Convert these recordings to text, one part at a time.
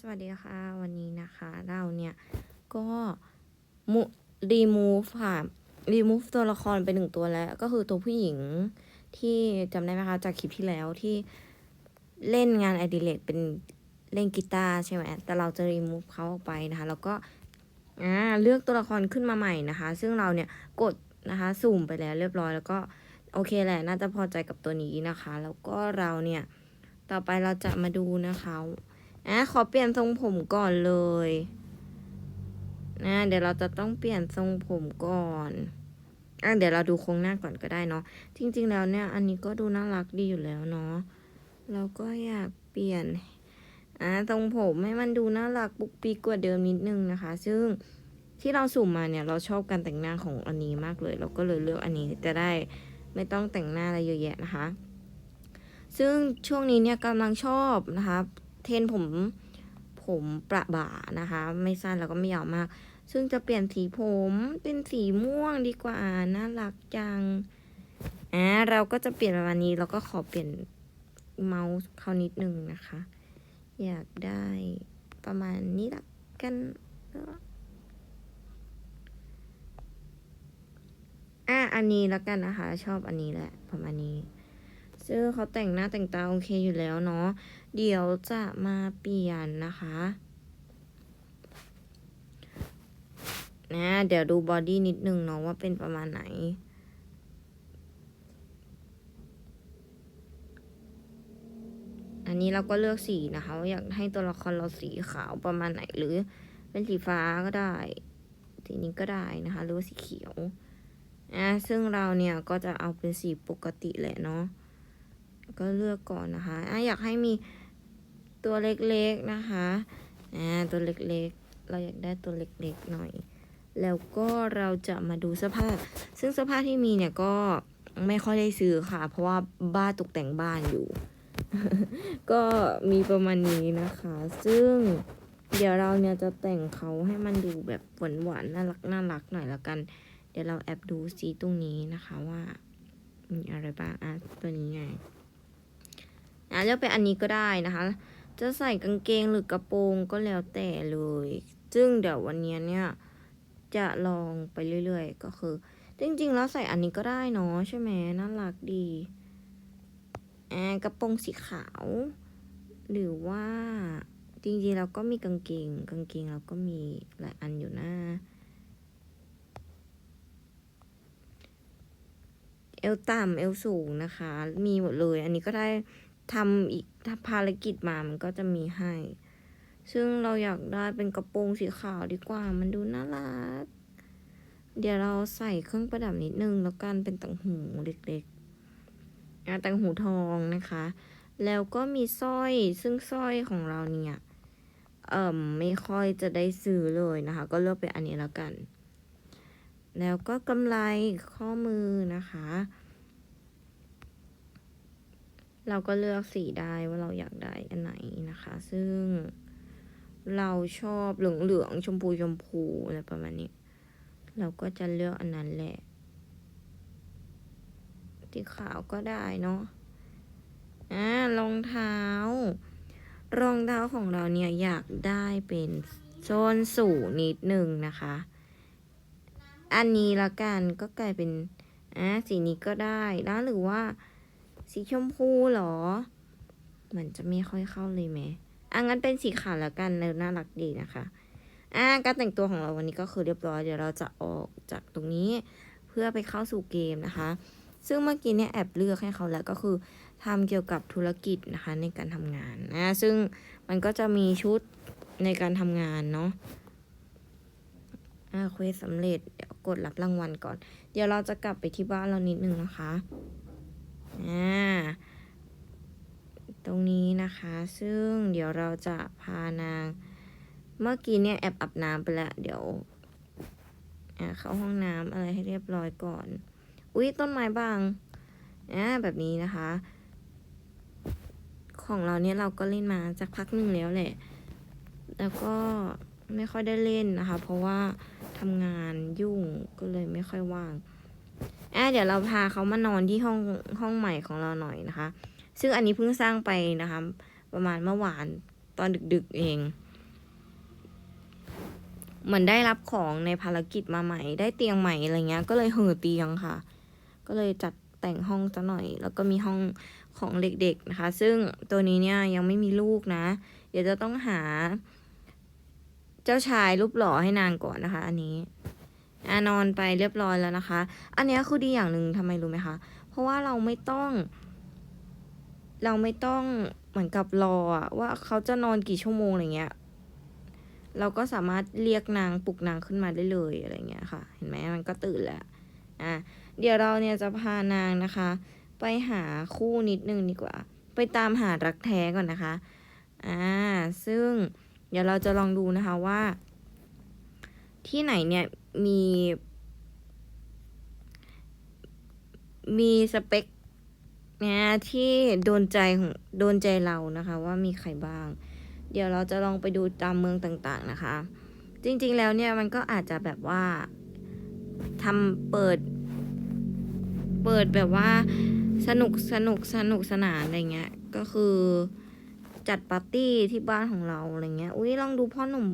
สวัสดีค่ะ วันนี้นะคะเราเนี่ยก็มุรีมูฟค่ะรีมูฟตัวละครไปหนึ่งตัวแล้ว ก็คือตัวผู้หญิงที่จำได้ไหมคะ จากคลิปที่แล้วที่เล่นงานอดิเรกเป็นเล่นกีตาร์ใช่ไหมแต่เราจะรีมูฟเขาออกไปนะคะ แล้วก็อ่าเลือกตัวละครขึ้นมาใหม่นะคะ ซึ่งเราเนี่ยกดนะคะสุ่มไปแล้วเรียบร้อยแล้วก็โอเคแหละ น่าจะพอใจกับตัวนี้นะคะ แล้วก็เราเนี่ย ต่อไปเราจะมาดูนะคะ อะขอเปลี่ยนทรงผมก่อนเลยนะเดี๋ยวเราจะต้องเปลี่ยนทรงผมก่อนอะเดี๋ยวเราดูโครงหน้าก่อนก็ได้เนาะจริง ๆ แล้วเนี่ย อันนี้ก็ดูน่ารักดีอยู่แล้วเนาะเราก็อยากเปลี่ยนอะทรงผมให้มันดูน่ารักปุกปีกกว่าเดิมนิดนึงนะคะ ซึ่งที่เราสุ่มมาเนี่ยเราชอบการแต่งหน้าของอันนี้มากเลย เราก็เลยเลือกอันนี้จะได้ไม่ต้องแต่งหน้าอะไรเยอะแยะนะคะ ซึ่งช่วงนี้เนี่ยกำลังชอบนะคะ เทนผมผมประบ่านะคะ ไม่สั้นแล้วก็ไม่ยาวมาก ซึ่งจะเปลี่ยนสีผมเป็นสีม่วงดีกว่าน่ารักจังอ่าเราก็จะเปลี่ยนประมาณนี้แล้วก็ขอเปลี่ยนเมาส์เขานิดนึงนะคะ อยากได้ประมาณนี้ละกันอะอันนี้แล้วกันนะคะ ชอบอันนี้แหละประมาณนี้ ซึ่งเขาแต่งหน้าแต่งตาโอเคอยู่แล้วเนาะ เดี๋ยวจะมาเปลี่ยนนะคะนะเดี๋ยวดูบอดี้นิดนึงเนาะว่าเป็นประมาณไหน อันนี้เราก็เลือกสีนะคะว่าอยากให้ตัวละครเราสีขาวประมาณไหนหรือเป็นสีฟ้าก็ได้ สีนี้ก็ได้นะคะ หรือว่าสีเขียวอะซึ่งเราเนี่ยก็จะเอาเป็นสีปกติแหละเนาะ ก็เลือกก่อนนะคะอะอยากให้มีตัวเล็กๆนะคะอ่าตัวเล็กๆ เราอยากได้ตัวเล็กๆหน่อย แล้วก็เราจะมาดูเสื้อผ้า ซึ่งเสื้อผ้าที่มีเนี่ยก็ไม่ค่อยได้ซื้อค่ะ เพราะว่าบ้านตกแต่งบ้านอยู่ ก็มีประมาณนี้นะคะ ซึ่งเดี๋ยวเราเนี่ยจะแต่งเขาให้มันดูแบบหวานๆน่ารักน่ารักหน่อยละกัน เดี๋ยวเราแอบดูสีตรงนี้นะคะว่ามีอะไรบ้างอะตัวนี้ไง อะเลือกเป็นอันนี้ก็ได้นะคะ จะใส่กางเกงหรือกระโปรงก็แล้วแต่เลย ซึ่งเดี๋ยววันนี้เนี่ยจะลองไปเรื่อยๆ ก็คือ จริงๆ แล้วใส่อันนี้ก็ได้เนาะใช่ไหมน่ารักดีอ่ากระโปรงสีขาว หรือว่าจริงๆเราก็มีกางเกง กางเกงเราก็มีหลายอันอยู่นะเอวต่ำเอวสูงนะคะ มีหมดเลย อันนี้ก็ได้ ทำอีกถ้าภารกิจมามันก็จะมีให้ ซึ่งเราอยากได้เป็นกระโปรงสีขาวดีกว่า มันดูน่ารัก เดี๋ยวเราใส่เครื่องประดับนิดนึงแล้วกันเป็นต่างหูเล็กๆอะต่างหูทองนะคะ แล้วก็มีสร้อย ซึ่งสร้อยของเราเนี่ย เอ่มไม่ค่อยจะได้ซื้อเลยนะคะ ก็เลือกเป็นอันนี้แล้วกัน แล้วก็กำไรข้อมือนะคะ เราก็เลือกสีได้ว่าเราอยากได้อันไหนนะคะ ซึ่งเราชอบเหลืองๆชมพูชมพูอะไรประมาณนี้ เราก็จะเลือกอันนั้นแหละสีขาวก็ได้เนาะอ่ารองเท้า รองเท้าของเราเนี่ยอยากได้เป็นโซนสูงนิดหนึ่งนะคะ อันนี้ละกันก็กลายเป็นอะสีนี้ก็ได้นะหรือว่า สีชมพูเหรอมันจะไม่ค่อยเข้าเลยไหมอะงั้นเป็นสีขาวแล้วกันเนอน่ารักดีนะคะ อะการแต่งตัวของเราวันนี้ก็คือเรียบร้อยเดี๋ยวเราจะออกจากตรงนี้เพื่อไปเข้าสู่เกมนะคะ ซึ่งเมื่อกี้เนี่ยแอบเลือกให้เขาแล้วก็คือทำเกี่ยวกับธุรกิจนะคะในการทำงานนะซึ่งมันก็จะมีชุดในการทำงานเนาะอ่าเควสสำเร็จเดี๋ยวกดรับรางวัลก่อน เดี๋ยวเราจะกลับไปที่บ้านเรานิดนึงนะคะ ตรงนี้นะคะ ซึ่งเดี๋ยวเราจะพานาง เมื่อกี้เนี่ยแอบอาบน้ำไปแล้ว เดี๋ยวเข้าห้องน้ำอะไรให้เรียบร้อยก่อน อุ้ยต้นไม้บางอ่าแบบนี้นะคะ ของเราเนี่ยเราก็เล่นมาจากพักหนึ่งแล้วแหละ แล้วก็ไม่ค่อยได้เล่นนะคะ เพราะว่าทำงานยุ่งก็เลยไม่ค่อยว่าง อะเดี๋ยวเราพาเขามานอนที่ห้องห้องใหม่ของเราหน่อยนะคะ ซึ่งอันนี้เพิ่งสร้างไปนะคะ ประมาณเมื่อวานตอนดึกๆเอง เหมือนได้รับของในภารกิจมาใหม่ ได้เตียงใหม่อะไรเงี้ย ก็เลยเห่อเตียงค่ะ ก็เลยจัดแต่งห้องซะหน่อย แล้วก็มีห้องของเด็กๆนะคะ ซึ่งตัวนี้เนี่ยยังไม่มีลูกนะ เดี๋ยวจะต้องหา เจ้าชายรูปหล่อให้นางก่อนนะคะ อันนี้ อนอนไปเรียบร้อยแล้วนะคะ อันนี้คือดีอย่างหนึ่งทำไมรู้ไหมคะ เพราะว่าเราไม่ต้อง เราไม่ต้องเหมือนกับรอว่าเขาจะนอนกี่ชั่วโมงอะไรเงี้ย เราก็สามารถเรียกนางปลุกนางขึ้นมาได้เลยอะไรเงี้ยค่ะ เห็นไหมมันก็ตื่นแล้ว อะ เดี๋ยวเราเนี่ยจะพานางนะคะ ไปหาคู่นิดนึงดีกว่า ไปตามหารักแท้ก่อนนะคะ อ่า ซึ่งเดี๋ยวเราจะลองดูนะคะว่า ที่ไหนเนี่ย มี มีสเปคเนี่ยที่โดนใจของโดนใจเรานะคะ ว่ามีใครบ้าง เดี๋ยวเราจะลองไปดูตามเมืองต่างๆนะคะ จริงๆแล้วเนี่ยมันก็อาจจะแบบว่าทำเปิด เปิดแบบว่าสนุกสนุกสนุกสนานอะไรเงี้ย ก็คือจัดปาร์ตี้ที่บ้านของเราอะไรเงี้ย อุ้ยลองดูพ่อหนุ่ม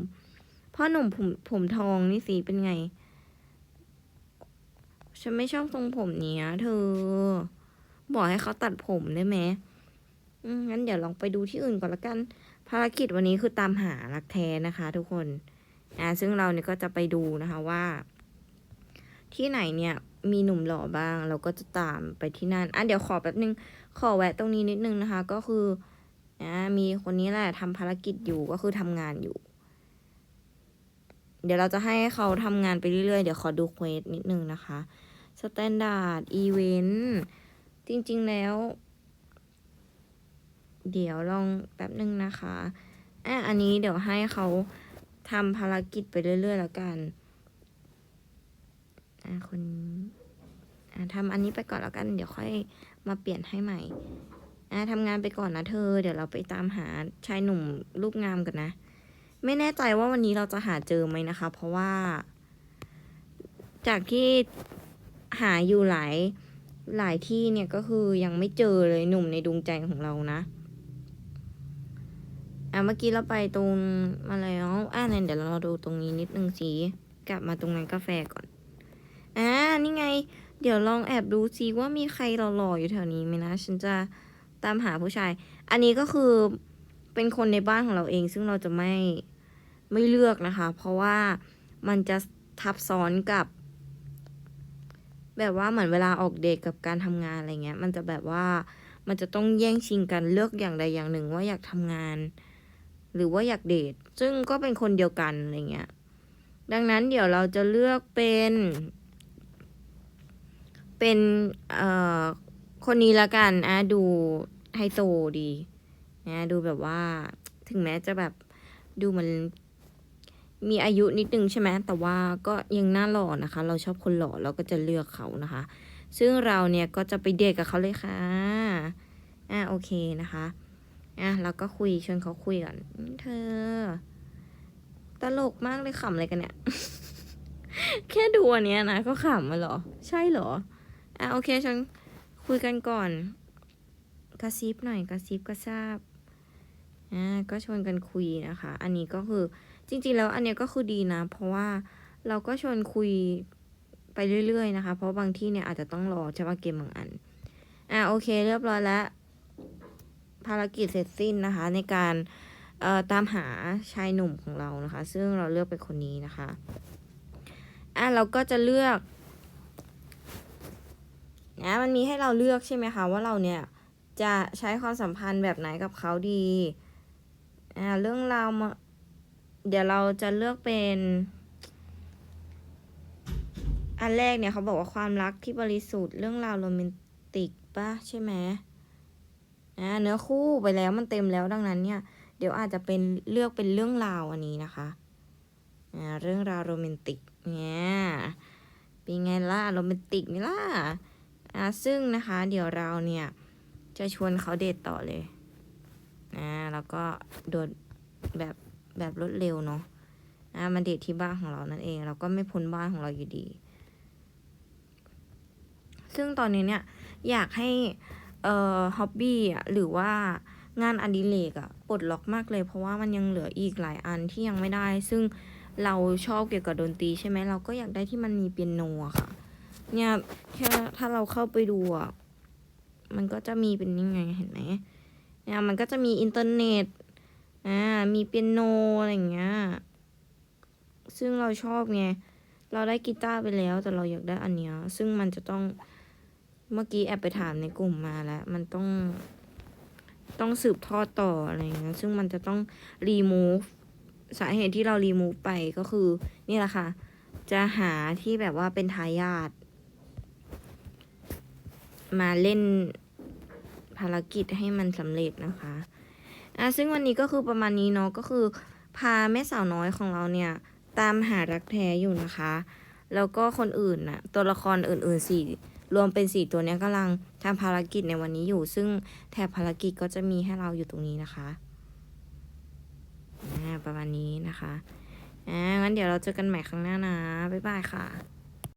พ่อหนุ่มผมผมทองนี่สีเป็นไง ฉันไม่ชอบทรงผมเนี้ย เธอ บอกให้เขาตัดผมได้ไหมอืมงั้นเดี๋ยวลองไปดูที่อื่นก่อนละกัน ภารกิจวันนี้คือตามหารักแท้นะคะ ทุกคนอ่าซึ่งเราเนี่ยก็จะไปดูนะคะว่า ที่ไหนเนี่ยมีหนุ่มหล่อบ้าง เราก็จะตามไปที่นั่นอะเดี๋ยวขอแป๊บนึง ขอแวะตรงนี้นิดนึงนะคะ ก็คืออ่ามีคนนี้แหละทำภารกิจอยู่ก็คือทำงานอยู่ เดี๋ยวเราจะให้เขาทำงานไปเรื่อยๆ เดี๋ยวขอดูเควสนิดนึงนะคะสแตนดาร์ดอีเวนต์จริงๆแล้ว เดี๋ยวลองแป๊บนึงนะคะอะอันนี้เดี๋ยวให้เขาทำภารกิจไปเรื่อยๆ แล้วกันอะคนนี้อะทำอันนี้ไปก่อนแล้วกัน เดี๋ยวค่อยมาเปลี่ยนให้ใหม่อะทำงานไปก่อนนะเธอ เดี๋ยวเราไปตามหาชายหนุ่มรูปงามกันนะ ไม่แน่ใจว่าวันนี้เราจะหาเจอไหมนะคะ เพราะว่า จากที่หาอยู่หลายหลายที่เนี่ยก็คือยังไม่เจอเลยหนุ่มในดวงใจของเรานะอะเมื่อกี้เราไปตรงมาแล้วอะเนี่ยเดี๋ยวเราดูตรงนี้นิดนึงสิกลับมาตรงนั้นกาแฟก่อนอ่านี่ไง เดี๋ยวลองแอบดูซิว่ามีใครหล่อๆอยู่แถวนี้ไหมนะฉันจะตามหาผู้ชาย อันนี้ก็คือเป็นคนในบ้านของเราเอง ซึ่งเราจะไม่ ไม่เลือกนะคะ เพราะว่ามันจะทับซ้อนกับ แบบว่าเหมือนเวลาออกเดทกับการทำงานอะไรเงี้ย มันจะแบบว่ามันจะต้องแย่งชิงกันเลือกอย่างใดอย่างหนึ่งว่าอยากทำงาน หรือว่าอยากเดทซึ่งก็เป็นคนเดียวกันอะไรเงี้ยดังนั้นเดี๋ยวเราจะเลือกเป็น เป็นเอ่อคนนี้ละกันอะดูไฮโซดีนะดูแบบว่า ถึงแม้จะแบบดูมัน มีอายุนิดนึงใช่ไหมแต่ว่าก็ยังน่าหล่อนะคะ เราชอบคนหล่อเราก็จะเลือกเขานะคะ ซึ่งเราเนี่ยก็จะไปเดทกับเขาเลยค่ะอะโอเคนะคะอะเราก็คุยชวนเขาคุยก่อนเธอ ตลกมากเลยขำอะไรกันเนี่ย แค่ดูอันเนี้ยนะก็ขำมาเหรอ ใช่เหรออะโอเคชวนคุยกันก่อน กระซิบหน่อยกระซิบกระซาบอ่าก็ชวนกันคุยนะคะ อันนี้ก็คือ จริงๆแล้วอันเนี้ยก็คือดีนะ เพราะว่าเราก็ชวนคุยไปเรื่อยๆนะคะ เพราะบางที่เนี่ยอาจจะต้องรอใช่ปะเกมบางอัน อ่าโอเคเรียบร้อยแล้ว ภารกิจเสร็จสิ้นนะคะ ในการเอ่อตามหาชายหนุ่มของเรานะคะ ซึ่งเราเลือกเป็นคนนี้นะคะ อะเราก็จะเลือกนะมันมีให้เราเลือกใช่ไหมคะว่าเราเนี่ยจะใช้ความสัมพันธ์แบบไหนกับเขาดีอ่าเรื่องราวมา เดี๋ยวเราจะเลือกเป็น อันแรกเนี่ยเขาบอกว่าความรักที่บริสุทธิ์เรื่องราวโรแมนติกป่ะใช่ไหมอ่าเนื้อคู่ไปแล้วมันเต็มแล้วดังนั้นเนี่ย เดี๋ยวอาจจะเป็นเลือกเป็นเรื่องราวอันนี้นะคะอ่าเรื่องราวโรแมนติกเนี่ยเป็นไงล่ะโรแมนติกไหมล่ะอ่าซึ่งนะคะ เดี๋ยวเราเนี่ย จะชวนเขาเดทต่อเลยอ่าแล้วก็โดดแบบ แบบรวดเร็วเนาะอ่ามาเดทที่บ้านของเรานั่นเอง เราก็ไม่พ้นบ้านของเราอยู่ดี ซึ่งตอนนี้เนี่ยอยากให้เอ่อฮ็อบบี้อะหรือว่างานอดิเรกอะปลดล็อกมากเลย เพราะว่ามันยังเหลืออีกหลายอันที่ยังไม่ได้ ซึ่งเราชอบเกี่ยวกับดนตรีใช่ไหมเราก็อยากได้ที่มันมีเปียโนอะค่ะ เนี่ยแค่ถ้าเราเข้าไปดูอะมันก็จะมีเป็นยังไงเห็นไหมเนี่ยมันก็จะมีอินเทอร์เน็ต อ่ามีเปียโนอะไรอย่างเงี้ย ซึ่งเราชอบไง เราได้กีตาร์ไปแล้วแต่เราอยากได้อันเนี้ย ซึ่งมันจะต้องเมื่อกี้แอบไปถามในกลุ่มมาแล้ว มันต้อง ต้องสืบทอดต่ออะไรอย่างเงี้ย ซึ่งมันจะต้อง remove สาเหตุที่เรา remove ไปก็คือ นี่แหละค่ะ จะหาที่แบบว่าเป็นทายาทมาเล่นภารกิจให้มันสำเร็จนะคะ อะซึ่งวันนี้ก็คือประมาณนี้เนาะก็คือ พาแม่สาวน้อยของเราเนี่ยตามหารักแท้อยู่นะคะ แล้วก็คนอื่นน่ะตัวละครอื่นๆสี่รวมเป็นสี่ตัวเนี้ยกำลังทำภารกิจในวันนี้อยู่ ซึ่งแถบภารกิจก็จะมีให้เราอยู่ตรงนี้นะคะอ่าประมาณนี้นะคะอ่างั้นเดี๋ยวเราเจอกันใหม่ครั้งหน้านะ บ๊ายบายค่ะ